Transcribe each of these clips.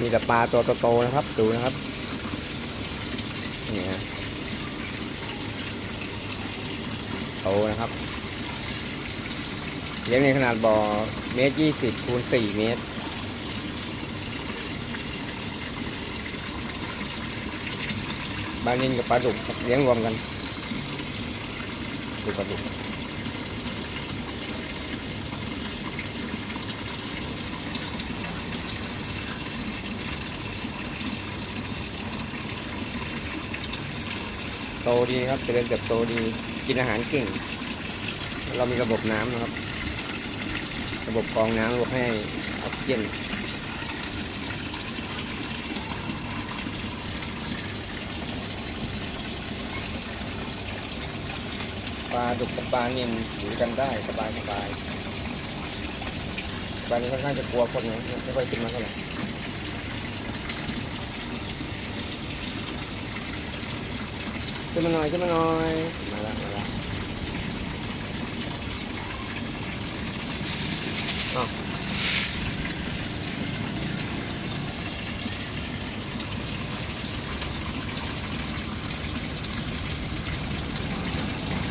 มีแต่ปลาตัวโตๆนะครับ ดูนะครับนี่ฮะโตนะครับเลี้ยงในขนาดบ่อเมตรยี่สิบคูณสี่เมตรปลานินกับปลาดุกเลี้ยงรวมกันดูปลาดุก โตดีครับเจริญเติบโตดี กินอาหารเก่ง เรามีระบบน้ำนะครับ ระบบกรองน้ำระบบให้ออกซิเจนปลาดุกกับปลาเนี่ยอยู่กันได้สบายสบายปลานี้ค่อนข้างจะกลัวคนนะไม่ค่อยกินมันเท่าไหร่ ขึ้นมาหน่อยขึ้นมาหน่อย มาละมาละอ้ว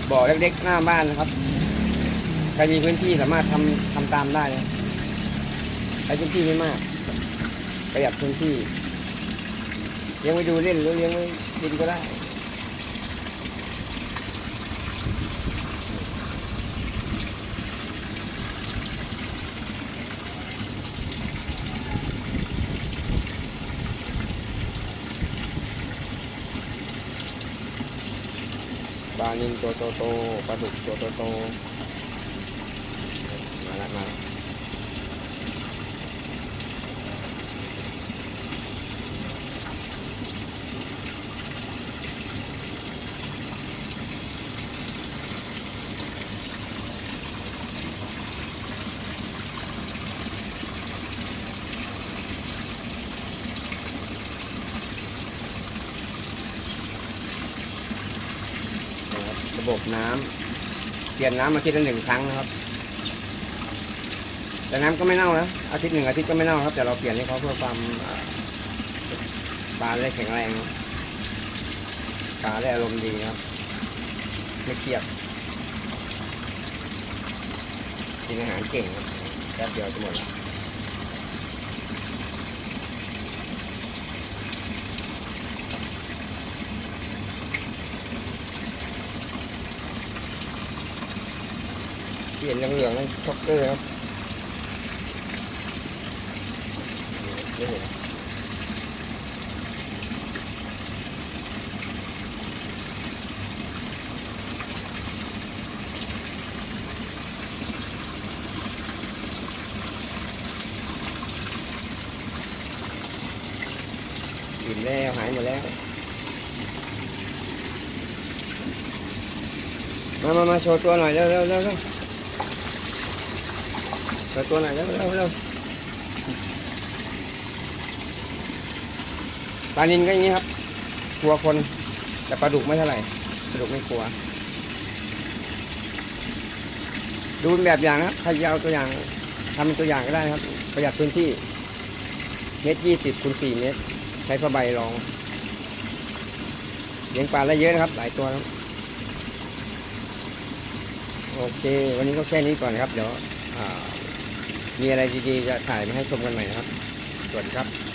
บ่อเล็กๆหน้าบ้านนะครับ ใครมีพื้นที่สามารถทำทำตามได้นะใช้พื้นที่ไม่มาก ประหยัดพื้นที่เลี้ยงไว้ดูเล่นหรือเลี้ยงไว้กินก็ได้ ปลานิลตัวโตๆปลาดุกตัวโตๆมาละมาละนะค รับระบบน้ำเปลี่ยนน้ำอาทิตย์ละหนึ่งครั้งนะครับ แต่น้ำก็ไม่เน่านะอาทิตย์หนึ่งอาทิตย์ก็ไม่เน่าครับ แต่เราเปลี่ยนให้เขาเพื่อความอ่าปลาได้แข็งแรงนะปลาได้อารมณ์ดีครับไม่เครียดกินอาหารเก่งครับแป๊บเดียวจะหมดละ เปลี่ยนเหลืองๆนั่นช็อกเกอร์ครับนี่เห็นอิ่มแล้วหายหมดแล้ว มามามาโชว์ตัวหน่อยเร็วเร็วเร็ว เร็วโชว์ตัวหน่อยเร็วเร็วเร็วปลานินก็อย่างนี้ครับกลัวคนแต่ปลาดุกไม่เท่าไหร่ปลาดุกไม่กลัว ดูเป็นแบบอย่างนะครับใครจะเอาตัวอย่างทำเป็นตัวอย่างก็ได้ครับ ประหยัดพื้นที่เมตรยี่สิบคูณสี่เมตร ใช้ผ้าใบรองเลี้ยงปลาได้เยอะนะครับ หลายตัวครับโอเค วันนี้ก็แค่นี้ก่อนครับ เดี๋ยว มีอะไรดีๆจะถ่ายมาให้ชมกันใหม่นะครับ สวัสดีครับ